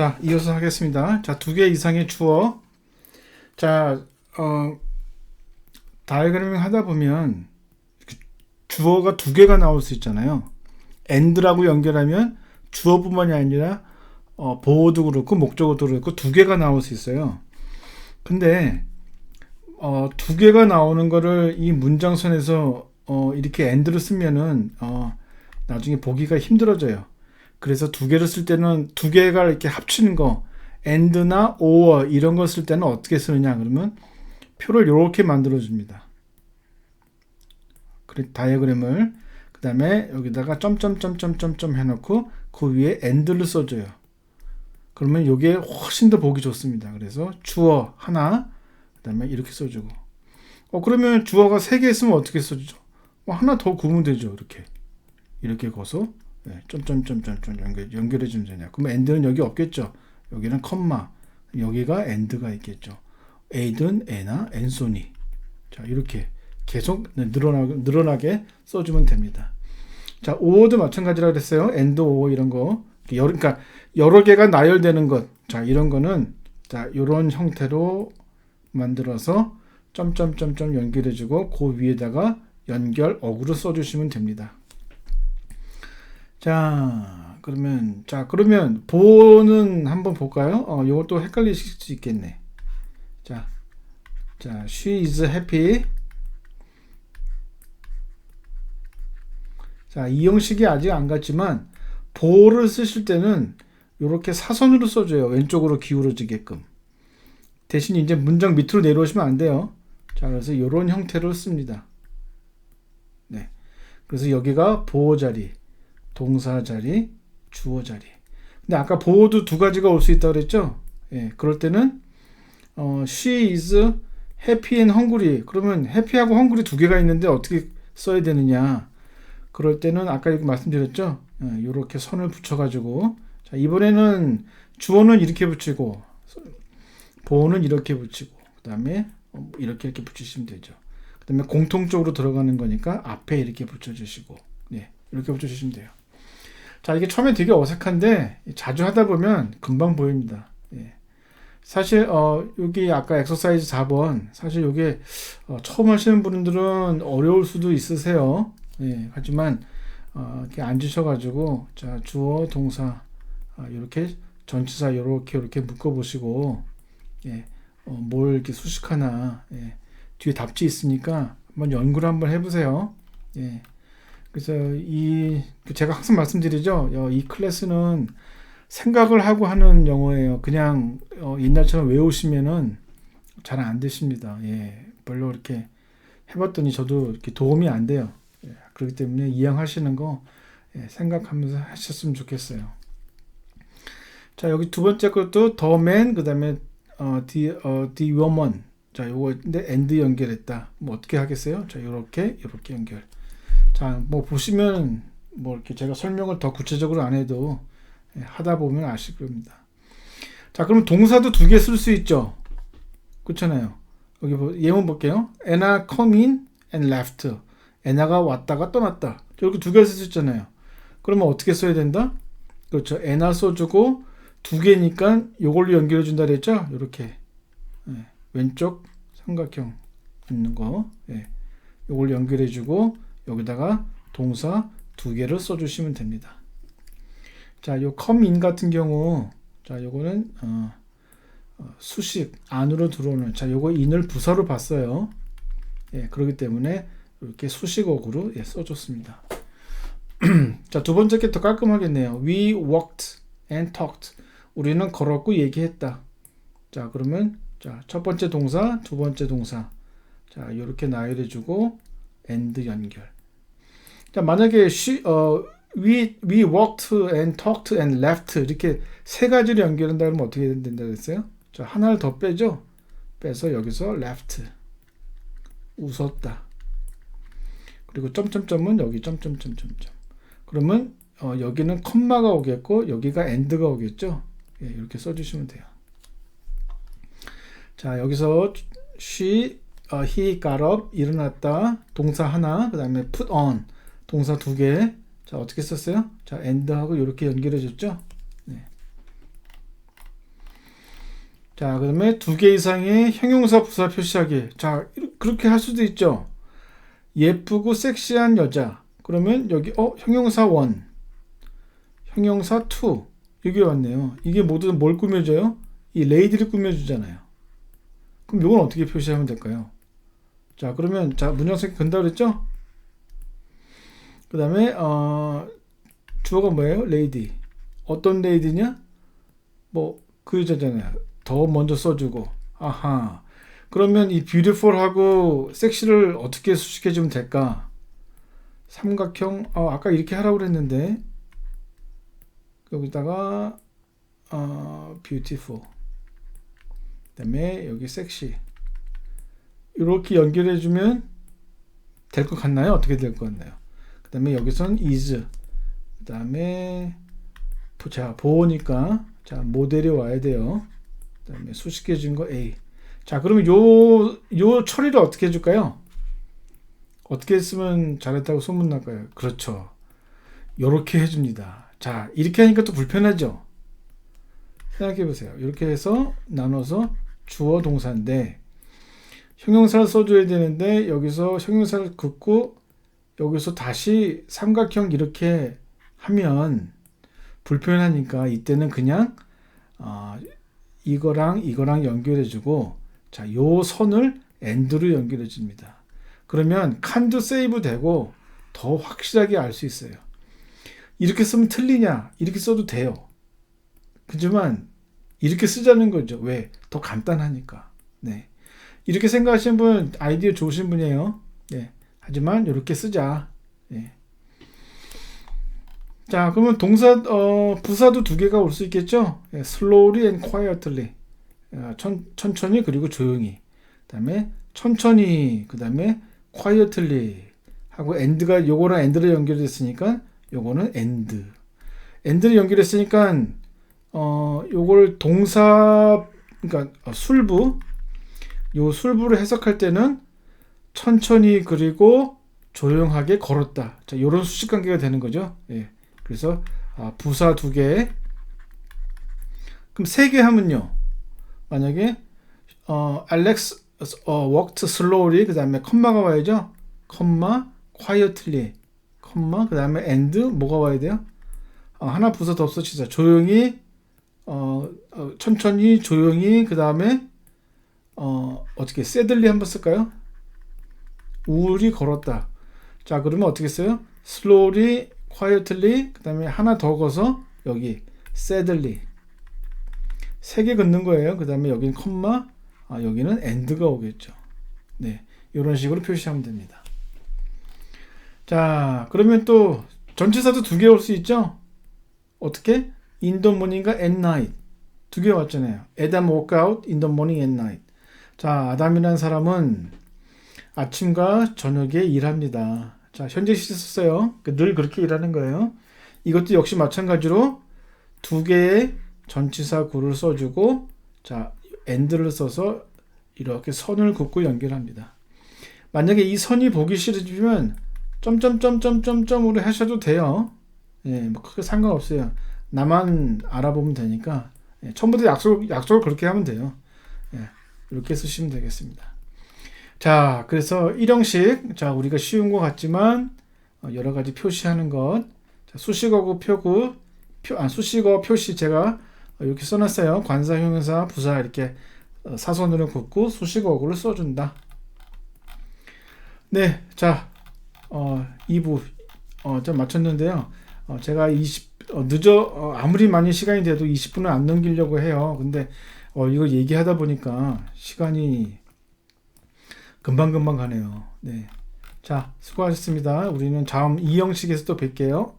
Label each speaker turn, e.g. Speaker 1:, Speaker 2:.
Speaker 1: 자, 이어서 하겠습니다. 자, 두 개 이상의 주어. 자, 어, 다이어그래밍 하다 보면 주어가 두 개가 나올 수 있잖아요. and라고 연결하면 주어뿐만이 아니라 어, 보호도 그렇고 목적어도 그렇고 두 개가 나올 수 있어요. 근데 어, 두 개가 나오는 거를 이 문장선에서 어, 이렇게 and를 쓰면은 어, 나중에 보기가 힘들어져요. 그래서 두 개를 쓸 때는 두 개가 이렇게 합치는 거 and나 or 이런 거 쓸 때는 어떻게 쓰느냐 그러면 표를 이렇게 만들어 줍니다. 그래 다이어그램을 그 다음에 여기다가 점점점점점점 해놓고 그 위에 and를 써줘요. 그러면 이게 훨씬 더 보기 좋습니다. 그래서 주어 하나 그 다음에 이렇게 써주고 어 그러면 주어가 세 개 있으면 어떻게 써주죠? 어, 하나 더 구면 되죠. 이렇게 이렇게 거서 네, 점점점점점 연결 연결해 주면 되냐? 그럼 end는 여기 없겠죠. 여기는 컴마 여기가 end가 있겠죠. a든 에나 엔소니 자 이렇게 계속 늘어나게 늘어나게 써주면 됩니다. 자 오어도 마찬가지라 그랬어요. end 오어 이런 거 그러니까 여러 개가 나열되는 것. 자 이런 거는 자 이런 형태로 만들어서 점점점점 연결해주고 그 위에다가 연결 어구로 써주시면 됩니다. 자, 그러면 자 그러면 보는 한번 볼까요? 어, 이것도 헷갈리실 수 있겠네. 자, 자, she is happy. 자, 이 형식이 아직 안 갔지만 보를 쓰실 때는 이렇게 사선으로 써줘요. 왼쪽으로 기울어지게끔. 대신 이제 문장 밑으로 내려오시면 안 돼요. 자, 그래서 이런 형태로 씁니다. 네. 그래서 여기가 보호 자리, 동사 자리, 주어 자리. 근데 아까 보호도 두 가지가 올 수 있다고 그랬죠? 예. 그럴 때는 어, she is happy and hungry. 그러면 happy하고 hungry 두 개가 있는데 어떻게 써야 되느냐? 그럴 때는 아까 말씀드렸죠? 이렇게 예, 선을 붙여가지고 자 이번에는 주어는 이렇게 붙이고 보호는 이렇게 붙이고 그 다음에 이렇게 이렇게 붙이시면 되죠. 그 다음에 공통적으로 들어가는 거니까 앞에 이렇게 붙여주시고 네 이렇게 붙여주시면 돼요. 자 이게 처음에 되게 어색한데 자주 하다 보면 금방 보입니다. 예. 사실 어 여기 아까 엑서사이즈 4번 사실 이게 어, 처음 하시는 분들은 어려울 수도 있으세요. 예, 하지만 어, 이렇게 앉으셔가지고 자 주어 동사 아, 이렇게 전치사 이렇게 이렇게 묶어 보시고 예, 어, 뭘 이렇게 수식하나 예, 뒤에 답지 있으니까 한번 연구를 한번 해보세요. 예, 그래서 이 제가 항상 말씀드리죠. 어, 이 클래스는 생각을 하고 하는 영어예요. 그냥 어, 옛날처럼 외우시면은 잘 안 되십니다. 예, 별로 이렇게 해봤더니 저도 이렇게 도움이 안 돼요. 예, 그렇기 때문에 이해하시는 거 예, 생각하면서 하셨으면 좋겠어요. 자 여기 두 번째 것도 더맨 그다음에 어, the 어, the 자 요거 근데 and 연결했다. 뭐 어떻게 하겠어요? 자 요렇게 요렇게 연결. 자 뭐 보시면 뭐 이렇게 제가 설명을 더 구체적으로 안 해도 예, 하다 보면 아실 겁니다. 자 그럼 동사도 두 개 쓸 수 있죠. 그렇잖아요. 여기 예문 볼게요. Anna come in and left. 에나가 왔다가 떠났다. 이렇게 두 개를 쓸수 있잖아요. 그러면 어떻게 써야 된다? 그렇죠. 에나 써주고 두 개니까 요걸로 연결해 준다 그랬죠? 이렇게 예, 왼쪽 삼각형 있는 거 예, 요걸 연결해 주고 여기다가 동사 두 개를 써주시면 됩니다. 자, 요 in 같은 경우 자, 요거는 어, 어, 수식 안으로 들어오는 자, 요거 in을 부사로 봤어요. 예, 그렇기 때문에 이렇게 수식어구로 예, 써줬습니다. 자, 두 번째 게 더 깔끔하겠네요. We walked and talked. 우리는 걸었고 얘기했다. 자, 그러면 자, 첫 번째 동사, 두 번째 동사. 자, 이렇게 나열해 주고 and 연결. 자, 만약에 she, 어, we, we walked and talked and left 이렇게 세 가지를 연결한다 그러면 어떻게 된다 그랬어요? 자, 하나를 더 빼죠. 빼서 여기서 left. 웃었다. 그리고 점점점은 여기 점점점점점. 그러면 어, 여기는 컴마가 오겠고 여기가 엔드가 오겠죠. 예, 이렇게 써주시면 돼요. 자 여기서 she, 어, he got up 일어났다 동사 하나 그 다음에 put on 동사 두 개. 자 어떻게 썼어요? 자 end하고 이렇게 연결해 줬죠. 네. 자, 그 다음에 두 개 이상의 형용사 부사 표시하기. 자, 그렇게 할 수도 있죠. 예쁘고 섹시한 여자. 그러면 여기 어 형용사 원, 형용사 투 여기 왔네요. 이게 모두 뭘 꾸며줘요? 이 레이디를 꾸며주잖아요. 그럼 이건 어떻게 표시하면 될까요? 자, 그러면 자 문장성 근다 그랬죠? 그 다음에 어, 주어가 뭐예요? 레이디. 어떤 레이디냐? 뭐 그 여자잖아요. 더 먼저 써주고. 아하. 그러면 이 beautiful하고 섹시를 어떻게 수식해 주면 될까? 삼각형. 어, 아까 이렇게 하라고 그랬는데 여기다가 어, beautiful. 그다음에 여기 섹시. 이렇게 연결해 주면 될 것 같나요? 어떻게 될 것 같나요? 그 다음에 여기선 is 그 다음에 자 보호니까 자 모델이 와야 돼요. 그 다음에 수식해 준 거 A. 자 그러면 요, 요 처리를 어떻게 해줄까요? 어떻게 했으면 잘했다고 소문날까요? 그렇죠. 요렇게 해줍니다. 자 이렇게 하니까 또 불편하죠? 생각해 보세요. 이렇게 해서 나눠서 주어 동사인데 형용사를 써줘야 되는데 여기서 형용사를 긋고 여기서 다시 삼각형 이렇게 하면 불편하니까 이때는 그냥 어, 이거랑 이거랑 연결해 주고 자, 요 선을 엔드로 연결해 줍니다. 그러면 칸도 세이브 되고 더 확실하게 알 수 있어요. 이렇게 쓰면 틀리냐? 이렇게 써도 돼요. 그지만 이렇게 쓰자는 거죠. 왜? 더 간단하니까. 네. 이렇게 생각하시는 분 아이디어 좋으신 분이에요. 네. 하지만 이렇게 쓰자. 네. 자, 그러면 동사 어, 부사도 두 개가 올 수 있겠죠? 네. slowly and quietly. 어, 천, 천천히 그리고 조용히. 그다음에 천천히 그다음에 quietly 하고 end가 요거랑 end로 연결됐으니까 요거는 end. end를 연결했으니까 어 요걸 동사 그러니까 어, 술부 요 술부를 해석할 때는 천천히 그리고 조용하게 걸었다. 자, 요런 수식 관계가 되는 거죠. 예. 그래서 아, 부사 두 개. 그럼 세 개 하면요. 만약에 어, Alex 어, walked slowly 그다음에 컴마가 와야죠. 컴마 quietly. 컴마 그다음에 and 뭐가 와야 돼요? 어, 하나 부사 더 써치자. 조용히 어, 어, 천천히 조용히 그다음에 어, 어떻게 새들리 한번 쓸까요? 우울히 걸었다. 자, 그러면 어떻게 써요? slowly, quietly, 그 다음에 하나 더 거서 여기 sadly. 세 개 긋는 거예요. 그 다음에 여기는 컴마, 아, 여기는 end가 오겠죠. 네, 이런 식으로 표시하면 됩니다. 자, 그러면 또 전치사도 두 개 올 수 있죠? 어떻게? in the morning과 at night. 두 개 왔잖아요. Adam walk out in the morning and night. 자, 아담이라는 사람은 아침과 저녁에 일합니다. 자, 현재 시제 썼어요. 늘 그렇게 일하는 거예요. 이것도 역시 마찬가지로 두 개의 전치사 구를 써주고, 자, end를 써서 이렇게 선을 긋고 연결합니다. 만약에 이 선이 보기 싫으면 점점점점점점으로 하셔도 돼요. 예, 뭐 크게 상관없어요. 나만 알아보면 되니까 예, 처음부터 약속 약속을 그렇게 하면 돼요. 예, 이렇게 쓰시면 되겠습니다. 자, 그래서 일형식, 자, 우리가 쉬운 것 같지만, 어, 여러 가지 표시하는 것, 자, 수식어구 표구, 표, 아, 수식어 표시 제가 이렇게 써놨어요. 관사, 형용사, 부사 이렇게 어, 사선으로 긋고 수식어구를 써준다. 네, 자, 어, 2부, 어, 좀 마쳤는데요. 어, 제가 20, 어, 늦어, 어, 아무리 많이 시간이 돼도 20분을 안 넘기려고 해요. 근데, 어, 이거 얘기하다 보니까 시간이 금방금방 가네요. 네. 자, 수고하셨습니다. 우리는 다음 이 형식에서 또 뵐게요.